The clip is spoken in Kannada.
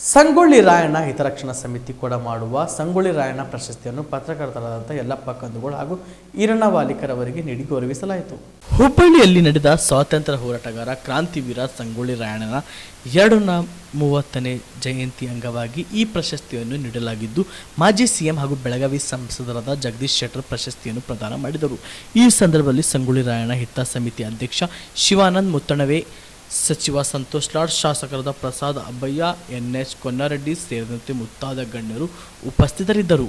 ಸಂಗೊಳ್ಳಿ ರಾಯಣ್ಣ ಹಿತರಕ್ಷಣಾ ಸಮಿತಿ ಕೂಡ ಮಾಡುವ ಸಂಗೊಳ್ಳಿ ರಾಯಣ್ಣ ಪ್ರಶಸ್ತಿಯನ್ನು ಪತ್ರಕರ್ತರಾದಂಥ ಯಲ್ಲಪ್ಪ ಕಂದುಗೋಳು ಹಾಗೂ ಈರಣ್ಣ ವಾಲಿಕರವರಿಗೆ ನೀಡಿ ಗೌರವಿಸಲಾಯಿತು. ಹುಬ್ಬಳ್ಳಿಯಲ್ಲಿ ನಡೆದ ಸ್ವಾತಂತ್ರ್ಯ ಹೋರಾಟಗಾರ ಕ್ರಾಂತಿವೀರ ಸಂಗೊಳ್ಳಿ ರಾಯಣ್ಣನ ಎರಡು ನ ಮೂವತ್ತನೇ ಜಯಂತಿ ಅಂಗವಾಗಿ ಈ ಪ್ರಶಸ್ತಿಯನ್ನು ನೀಡಲಾಗಿದ್ದು, ಮಾಜಿ ಸಿಎಂ ಹಾಗೂ ಬೆಳಗಾವಿ ಸಂಸದರಾದ ಜಗದೀಶ್ ಶೆಟ್ಟರ್ ಪ್ರಶಸ್ತಿಯನ್ನು ಪ್ರದಾನ ಮಾಡಿದರು. ಈ ಸಂದರ್ಭದಲ್ಲಿ ಸಂಗೊಳ್ಳಿ ರಾಯಣ್ಣ ಹಿತ ಸಮಿತಿ ಅಧ್ಯಕ್ಷ ಶಿವಾನಂದ್ ಮುತ್ತಣವೆ ಸಚಿವ ಸಂತೋಷ್ ಲಾಡ್ ಶಾಸಕರಾದ ಪ್ರಸಾದ್ ಅಬ್ಬಯ್ಯ ಎನ್ಎಚ್ ಕೊನ್ನಾರೆಡ್ಡಿ ಸೇರಿದಂತೆ ಮುತ್ತಾದ ಗಣ್ಯರು ಉಪಸ್ಥಿತರಿದ್ದರು.